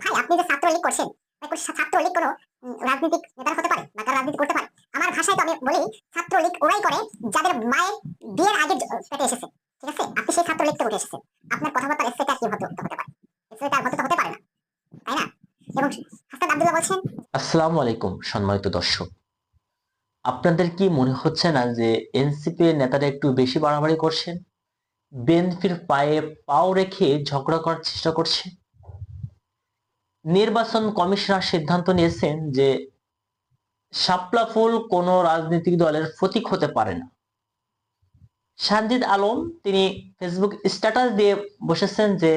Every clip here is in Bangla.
ভাই, আপনি যে ছাত্রলীগ করছেন ছাত্রলীগ কোনো রাজনৈতিক নেতা হতে পারে বা রাজনীতি করতে পারে? আমার ভাষায় তো আমি বলি, ছাত্রলীগ ওরাই করে যাদের মায়ের বিয়ের আগে পেটে এসেছে, ঠিক আছে? আপনি সেই ছাত্রলীগতে উঠে এসেছেন। আপনার কথাবার্তা থেকে কি হতে হতে পারে? থেকে হতে হতে পারে না, তাই না? এবং হাসান আব্দুল্লাহ বলছেন আসসালামু আলাইকুম, সম্মানিত দর্শক। আপনাদের কি মনে হচ্ছে না যে এনসিপি নেতারা একটু বেশি বাড়াবাড়ি করছেন? বিএনপির পায়ে পাও রেখে ঝগড়া করার চেষ্টা করছে? নির্বাচন কমিশনার সিদ্ধান্ত নিয়েছেন যে শাপলা ফুল কোনো রাজনৈতিক দলের প্রতীক হতে পারে না। সানজিদ আলম, তিনি ফেসবুক স্ট্যাটাস দিয়ে বসেছেন যে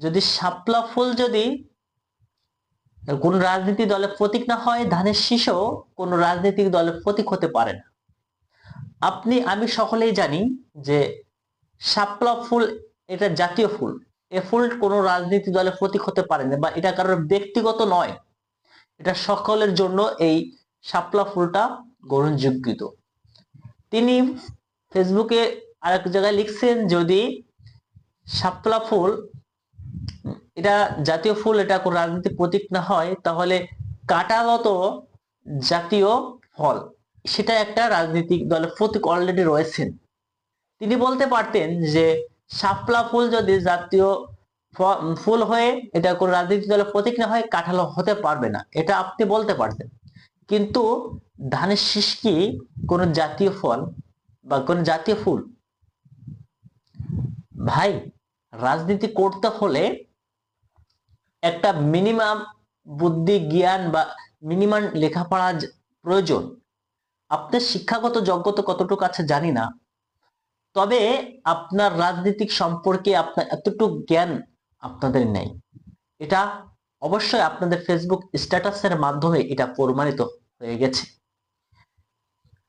যদি শাপলা ফুল যদি কোন রাজনীতি দলের প্রতীক না হয়, ধানের শীষও কোন রাজনৈতিক দলের প্রতীক হতে পারে না। আপনি, আমি সকলেই জানি যে শাপলা ফুল এটা জাতীয় ফুল। এ ফুল কোনো রাজনীতি দলের প্রতীক হতে পারে না বা এটা কারোর ব্যক্তিগত নয়। এটা সকলের জন্য এই শাপলা ফুলটা গ্রহণযোগ্য। তিনি ফেসবুকে আরেক জায়গায় লিখছেন যদি শাপলা ফুল, এটা জাতীয় ফুল, এটা কোন রাজনীতির প্রতীক না হয়, তাহলে কাঁটালত জাতীয় ফল, সেটা একটা রাজনৈতিক দলের প্রতীক অলরেডি রয়েছেন। তিনি বলতে পারতেন যে শাপলা ফুল যদি জাতীয় ফুল হয়ে এটা কোন রাজনৈতিক দলের প্রতীক না হয়, কাঁঠালো হতে পারবে না। এটা আপনি বলতে পারতেন। কিন্তু ধানের শীষ কি কোনো জাতীয় ফল বা কোন জাতীয় ফুল? ভাই, রাজনীতি করতে হলে একটা মিনিমাম বুদ্ধি, জ্ঞান বা মিনিমাম লেখাপড়া প্রয়োজন। আপনার শিক্ষাগত যোগ্যতা কতটুকু আছে জানি না। তবে আপনার রাজনীতিক সম্পর্কে আপনার এতটুকু জ্ঞান আপনাদের নেই। এটা অবশ্যই আপনাদের ফেসবুক স্ট্যাটাসের মাধ্যমে এটা প্রমাণিত হয়ে গেছে।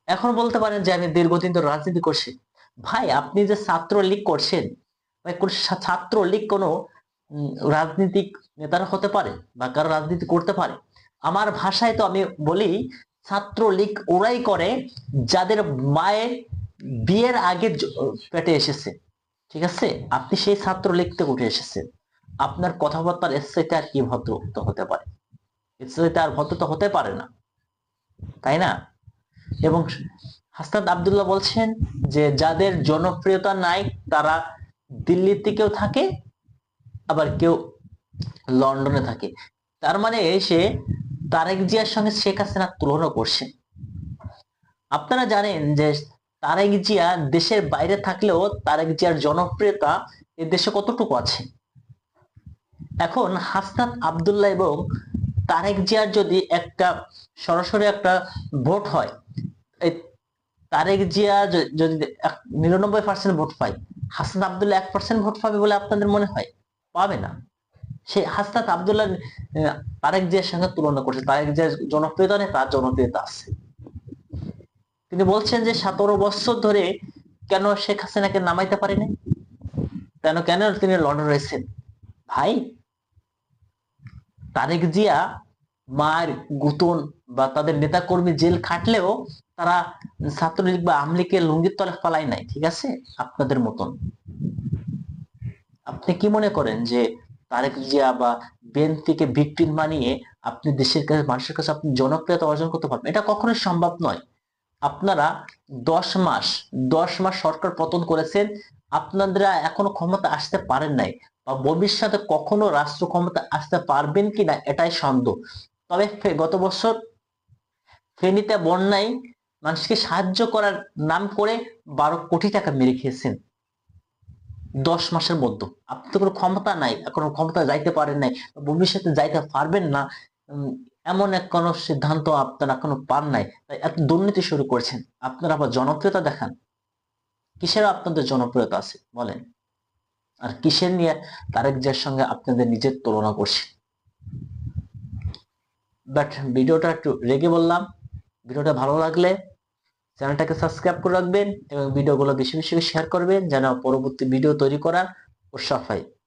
এখন বলতে পারেন যে আমি দীর্ঘদিন ধরে রাজনীতি করছি। ভাই, আপনি যে ছাত্র লীগ করছেন, ভাই, কোন ছাত্র লীগ কোনো রাজনীতিক নেতারা হতে পারে বা কারও রাজনীতি করতে পারে। আমার ভাষায় তো আমি বলি, ছাত্রলীগ ওরাই করে যাদের মায়ের বিয়ের আগে পেটে এসেছে, ঠিক আছে? আপনি সেই ছাত্র লিখতে উঠে এসেছেন। আপনার কথাবার্তার চাইতে আর কি ভদ্র তো হতে পারে? চাইতে আর ভদ্র তো হতে পারে না, তাই না? এবং হাসনাত আব্দুল্লাহ বলছেন যে, যাদের জনপ্রিয়তা নাই, তারা দিল্লি থেকেও থাকে, আবার কেউ লন্ডনে থাকে। তার মানে সে তারেক জিয়ার সঙ্গে শেখ হাসিনার তুলনা করছে আপনারা জানেন যে তারেক জিয়া দেশের বাইরে থাকলেও তারেক জিয়ার জনপ্রিয়তা এ দেশে কতটুকু আছে? এখন হাসনাত আব্দুল্লাহ এবং তারেক জিয়ার যদি একটা সরাসরি একটা ভোট হয় তারেক জিয়া যদি নিরানব্বই পার্সেন্ট ভোট পায় হাসান আবদুল্লাহ এক পার্সেন্ট ভোট পাবে বলে আপনাদের মনে হয়? পাবে না। সে হাসনাত আব্দুল্লাহ তারেক জিয়ার সঙ্গে তুলনা করছে। তারেক জিয়ার জনপ্রিয়তা নেই তার জনপ্রিয়তা আছে। তিনি বলছেন যে সতেরো বছর ধরে কেন শেখ হাসিনাকে নামাইতে পারেনি কেন কেন তিনি লন্ডন রয়েছেন? ভাই, তারেক জিয়া মার গুতন বা তাদের নেতা কর্মী জেল খাটলেও তারা ছাত্রলীগ বা আমলিকের লুঙ্গির তলে ফালাই নাই, ঠিক আছে? আপনাদের মতন। আপনি কি মনে করেন যে তারেক জিয়া বা বিএনপিকে ভিকটিম বানিয়ে আপনি দেশের কাছে, মানুষের কাছে আপনি জনপ্রিয়তা অর্জন করতে পারবেন? এটা কখনোই সম্ভব নয়। আপনারা দশ মাস দশ মাস সরকার পতন করেছেন আপনারা এখনও ক্ষমতা আসতে পারেন নাই বা ভবিষ্যতে কখনো রাষ্ট্র ক্ষমতা আসতে পারবেন কিনা এটাই সন্দেহ। তবে গত বছর ফেনীতে বন্যায় মানুষকে সাহায্য করার নাম করে বারো কোটি টাকা মেরে খেয়েছেন। দশ মাসের মধ্যে। আপনি তো কোনো ক্ষমতা নাই, এখনও ক্ষমতা যাইতে পারেন নাই ভবিষ্যতে যাইতে পারবেন না। এমন এক কোনো সিদ্ধান্ত আপনারা এখনও পান নাই। তাই এত দুর্নীতি শুরু করছেন। আপনারা আবার জনপ্রিয়তা দেখান। কিসের আপনাদের জনপ্রিয়তা আছে? বলেন। আর কিসের নিয়ে তারেক জিয়ার সঙ্গে আপনাদের নিজের তুলনা করছেন? বাট ভিডিওটা একটু রেগে বললাম। ভিডিওটা ভালো লাগলে চ্যানেলটাকে সাবস্ক্রাইব করে রাখবেন এবং ভিডিওগুলো বেশি বেশি শেয়ার করবেন যেন পরবর্তী ভিডিও তৈরি করার উৎসাহ হয়